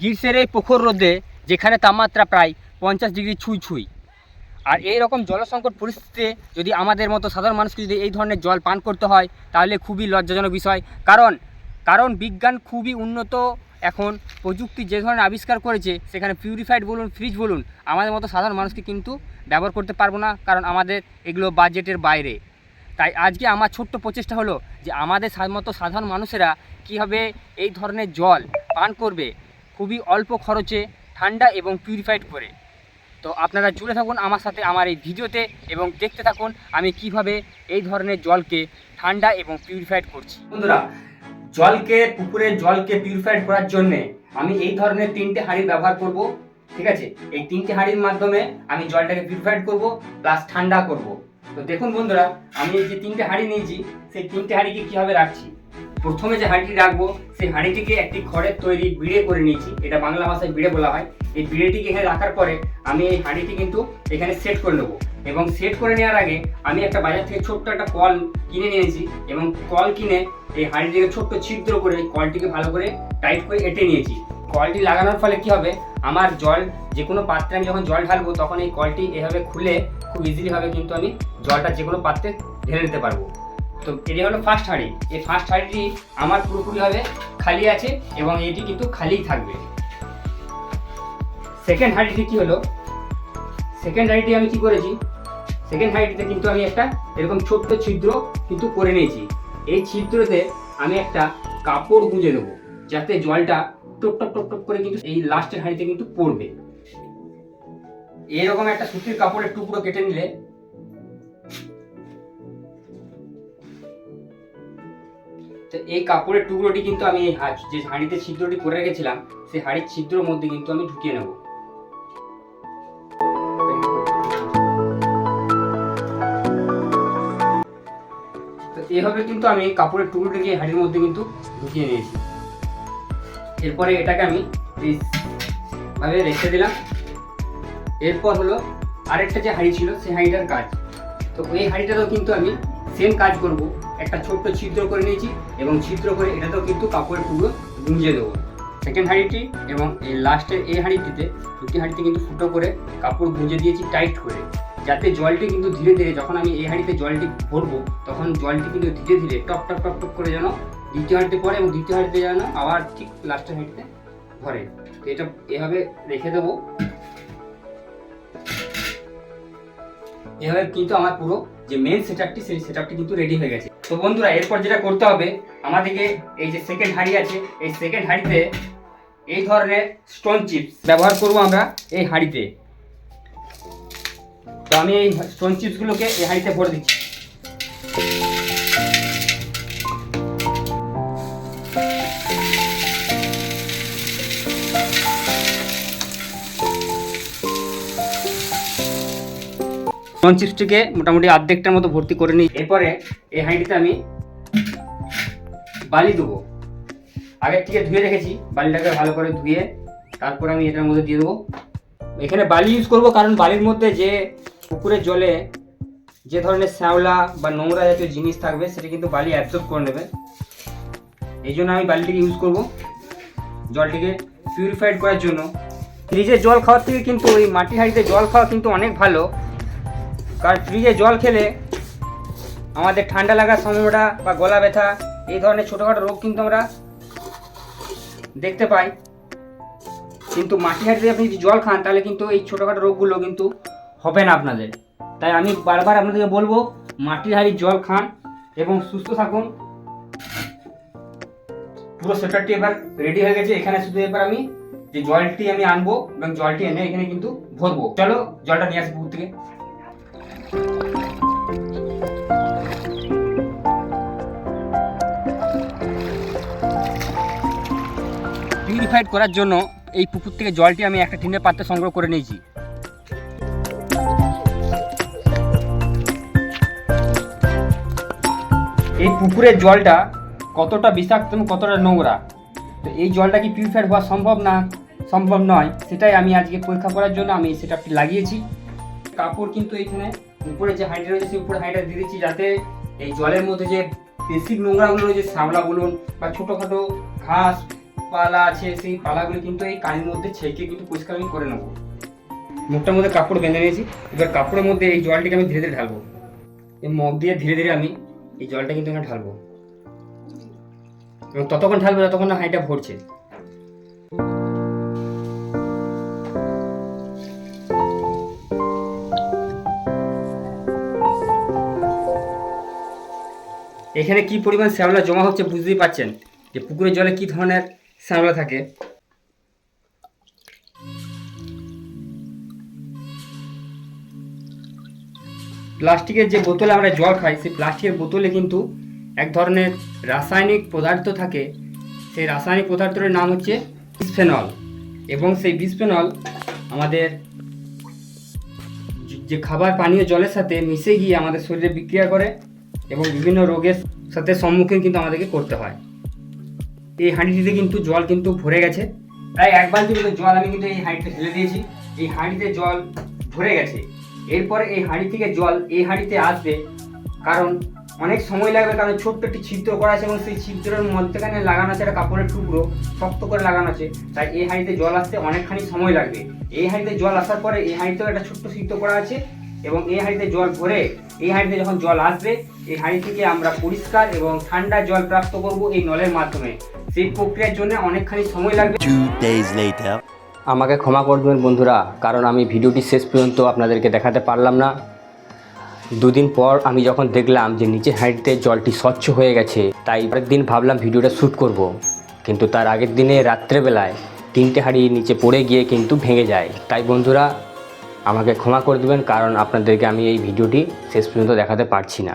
গ্রীষ্মের এই প্রখর রোদে যেখানে তাপমাত্রা প্রায় পঞ্চাশ ডিগ্রি ছুঁই ছুঁই। আর এই রকম জলসংকট পরিস্থিতিতে যদি আমাদের মতো সাধারণ মানুষকে যদি এই ধরনের জল পান করতে হয়, তাহলে খুবই লজ্জাজনক বিষয়। কারণ কারণ বিজ্ঞান খুবই উন্নত। এখন প্রযুক্তি যে ধরনের আবিষ্কার করেছে, সেখানে পিউরিফাইড বলুন ফ্রিজ বলুন, আমাদের মতো সাধারণ মানুষকে কিন্তু ব্যবহার করতে পারব না, কারণ আমাদের এগুলো বাজেটের বাইরে। তাই আজকে আমার ছোট্ট প্রচেষ্টা হলো যে আমাদের মতো সাধারণ মানুষেরা কীভাবে এই ধরনের জল পান করবে খুবই অল্প খরচে ঠান্ডা এবং পিউরিফাইড করে। তো আপনারা জুড়ে থাকুন আমার সাথে আমার এই ভিডিওতে এবং দেখতে থাকুন আমি কীভাবে এই ধরনের জলকে ঠান্ডা এবং পিউরিফাইড করছি। বন্ধুরা, জলকে পুকুরের জলকে পিউরিফাইড করার জন্য আমি এই ধরনের তিনটে হাঁড়ি ব্যবহার করব, ঠিক আছে? এই তিনটে হাঁড়ির মাধ্যমে আমি জলটাকে পিউরিফাইড করব প্লাস ঠান্ডা করব। তো দেখুন বন্ধুরা, আমি এই যে তিনটে হাঁড়ি নিয়েছি, সেই তিনটে হাঁড়িকে কীভাবে রাখছি? প্রথমে যে হাঁড়িটি রাখব, সেই হাঁড়িটিকে একটি খড়ের তৈরি বিড়ে করে নিয়েছি। এটা বাংলা ভাষায় বিড়ে বলা হয়। এই বিড়েটিকে এখানে রাখার পরে আমি এই হাঁড়িটি কিন্তু এখানে সেট করে নেব। এবং সেট করে নেওয়ার আগে আমি একটা বাজার থেকে ছোট্ট একটা কল কিনে নিয়েছি এবং কল কিনে এই হাঁড়িটিকে ছোট্ট ছিদ্র করে কলটিকে ভালো করে টাইট করে এঁটে নিয়েছি। কলটি লাগানোর ফলে কি হবে? আমার জল, যে কোনো পাত্রে আমি যখন জল ঢালবো, তখন এই কলটি এভাবে খুলে খুব ইজিলিভাবে কিন্তু আমি জলটা যে কোনো পাত্রে ঢেলে নিতে পারব। তো এটি হলো ফার্স্ট হাঁড়ি। এই ফার্স্ট হাঁড়িটি আমার পুরোপুরিভাবে খালি আছে এবং এটি কিন্তু খালিই থাকবে। সেকেন্ড হাঁড়িটি কি হলো? সেকেন্ড হাঁড়িটি আমি কি করেছি? সেকেন্ড হাঁড়িটিতে কিন্তু আমি একটা এরকম ছোট্ট ছিদ্র কিন্তু করে নিয়েছি। এই ছিদ্রতে আমি একটা কাপড় গুঁজে দেবো যাতে জলটা টপ টপ টপ টপ করে কিন্তু এই লাস্টের হাঁড়িতে কিন্তু পড়বে। এরকম একটা সুতির কাপড়ের টুকরো কেটে নিলে তো এই কাপড়ের টুকরোটি কিন্তু আমি যে হাঁড়িতে ছিদ্রটি করে রেখেছিলাম, সেই হাঁড়ির ছিদ্রর মধ্যে কিন্তু আমি ঢুকিয়ে নেব। তো এইভাবে কিন্তু আমি কাপড়ের টুকরোটিকে হাঁড়ির মধ্যে কিন্তু ঢুকিয়ে নিয়েছি। এরপরে এটাকে আমি ভাবে রেখে দিলাম। এরপর হলো আরেকটা যে হাঁড়ি ছিল, সেই হাঁড়িটার কাজ। তো এই হাঁড়িটাতেও কিন্তু আমি সেম কাজ করব। একটা ছোট্ট ছিদ্র করে নিয়েছি এবং ছিদ্র করে এটাতেও কিন্তু কাপড়ের টুকরো গুঁজে দেবো। সেকেন্ড হাঁড়িটি এবং এই লাস্টের এই হাঁড়িটিতে দুটি হাঁড়িতে কিন্তু ফুটো করে কাপড় গুঁজে দিয়েছি টাইট করে। যাতে জলটি কিন্তু ধীরে ধীরে যখন আমি এই হাঁড়িতে জলটি ভরবো, তখন জলটি কিন্তু ধীরে ধীরে টপ টপ টপ টপ করে যেন দ্বিতীয় হাঁড়িতে পড়ে এবং দ্বিতীয় হাঁড়িতে যেন আবার ঠিক লাস্টের হাঁড়িতে ধরে তো এটা এভাবে রেখে দেবো। এভাবে কিন্তু আমার পুরো যে মেন সেটআপটি সেই সেটআপটি কিন্তু রেডি হয়ে গেছে। তো বন্ধুরা, এরপর যেটা করতে হবে, আমাদেরকে এই যে সেকেন্ড হাঁড়ি আছে, এই সেকেন্ড হাঁড়িতে এই ধরনের স্টোন চিপস ব্যবহার করব আমরা এই হাঁড়িতে। তো আমি এই স্টোন চিপসগুলোকে এই হাঁড়িতে ভরে দিচ্ছি। স্টোন চিপসটিকে মোটামুটি অর্ধেকটার মতো ভর্তি করে নিই। এরপরে এই হাঁড়িতে আমি বালি দেবো। আগের থেকে ধুয়ে রেখেছি, বালিটাকে ভালো করে ধুয়ে তারপর আমি এটার মধ্যে দিয়ে দেবো। এখানে বালি ইউজ করব কারণ বালির মধ্যে যে পুকুরের জলে যে ধরনের শ্যাওলা বা নোংরা জাতীয় জিনিস থাকবে, সেটা কিন্তু বালি অ্যাবজর্ব করে নেবে। এই জন্য আমি বালিটিকে ইউজ করব জলটিকে পিউরিফাইড করার জন্য। ফ্রিজের জল খাওয়ার থেকে কিন্তু ওই মাটির হাঁড়িতে জল খাওয়া কিন্তু অনেক ভালো। কারণ ফ্রিজে জল খেলে আমাদের ঠান্ডা লাগার সম্ভাবনা বা গলা ব্যথা, এই ধরনের ছোটোখাটো রোগ কিন্তু আমরা দেখতে পাই। কিন্তু মাটি হাঁড়িতে আপনি যদি জল খান, তাহলে কিন্তু এই ছোটোখাটো রোগগুলো কিন্তু হবে না আপনাদের। তাই আমি বারবার আপনাদেরকে বলব মাটির হাঁড়ির জল খান এবং সুস্থ থাকুন। পুরো সেটারটি এবার রেডি হয়ে গেছে। এখানে শুধু এবার আমি যে জলটি আমি আনব এবং জলটি এনে এখানে কিন্তু ভরবো। চলো জলটা নিয়ে আসি পুকুর থেকে। পিউরিফাইড করার জন্য এই পুকুর থেকে জলটি আমি একটা টিনের পাত্রে সংগ্রহ করে নিয়েছি। এই পুকুরের জলটা কতটা বিষাক্ত এবং কতটা নোংরা? তো এই জলটা কি পিউরিফাইড হওয়া সম্ভব না? সম্ভব নয়। সেটাই আমি আজকে পরীক্ষা করার জন্য আমি সেটা লাগিয়েছি। কাপড় কিন্তু এইখানে উপরে যে হাইড্রা রয়েছে, সেই উপরে হাইড্রা দিয়ে দিচ্ছি যাতে এই জলের মধ্যে যে বেসিক নোংরাগুলো রয়েছে শ্যাওলা বলুন বা ছোটোখাটো ঘাস পালা আছে, সেই পালাগুলো কিন্তু এই কানির মধ্যে ছেঁকে কিন্তু পরিষ্কার আমি করে নেব। মুখটার মধ্যে কাপড় বেঁধে নিয়েছি, এবার কাপড়ের মধ্যে এই জলটিকে আমি ধীরে ধীরে ঢালবো। এই মগ দিয়ে ধীরে ধীরে আমি এই জলটা কিন্তু এখানে ঢালবো। এবং ততক্ষণ ঢালবে যতক্ষণ না হাঁড়িটা ভরছে। এখানে কি পরিমাণ শ্যাওলা জমা হচ্ছে বুঝতেই পারছেন? যে পুকুরের জলে কি ধরনের শ্যাওলা থাকে? প্লাস্টিকের যে বোতলে আমরা জল খাই, সেই প্লাস্টিকের বোতলে কিন্তু এক ধরনের রাসায়নিক পদার্থ থাকে। সেই রাসায়নিক পদার্থের নাম হচ্ছে বিসফেনল। এবং সেই বিসফেনল আমাদের যে- যে খাবার পানীয় জলের সাথে মিশে গিয়ে আমাদের শরীরে বিক্রিয়া করে। এবং বিভিন্ন রোগের সাথে সম্মুখীন কিন্তু আমাদেরকে করতে হয়। এই হাঁড়িটিতে কিন্তু জল কিন্তু ভরে গেছে। প্রায় এক বালতি মতো জল আমি কিন্তু এই হাঁড়িতে ঢেলে দিয়েছি। এই হাঁড়িতে জল ভরে গেছে। এরপরে এই হাঁড়ি থেকে জল এই হাঁড়িতে আসবে কারণ অনেক সময় লাগবে কারণ ছোট্ট একটি ছিদ্র করা আছে এবং সেই ছিদ্রের মধ্যখানে লাগানো আছে একটা কাপড়ের টুকরো, শক্ত করে লাগানো আছে। তাই এই হাঁড়িতে জল আসতে অনেকখানি সময় লাগবে। এই হাঁড়িতে জল আসার পরে এই হাঁড়িতেও একটা ছোট্ট ছিদ্র করা আছে। এবং এই হাঁড়িতে জল ভরে এই হাঁড়িতে যখন জল আসবে এই হাঁড়ি থেকে আমরা পরিষ্কার এবং ঠান্ডা জল প্রাপ্ত করব এই নলের মাধ্যমে সেই প্রক্রিয়ার জন্য অনেকখানি সময় লাগবে Two days later. আমাকে ক্ষমা করবেন বন্ধুরা কারণ আমি ভিডিওটি শেষ পর্যন্ত আপনাদেরকে দেখাতে পারলাম না দুদিন পর আমি যখন দেখলাম যে নিচের হাঁড়িতে জলটি স্বচ্ছ হয়ে গেছে তাই পরের দিন ভাবলাম ভিডিওটা শ্যুট করব। কিন্তু তার আগের দিনে রাত্রেবেলায় তিনটে হাঁড়ি নিচে পড়ে গিয়ে কিন্তু ভেঙে যায় তাই বন্ধুরা আমাকে ক্ষমা করে দেবেন কারণ আপনাদেরকে আমি এই ভিডিওটি শেষ পর্যন্ত দেখাতে পারছি না।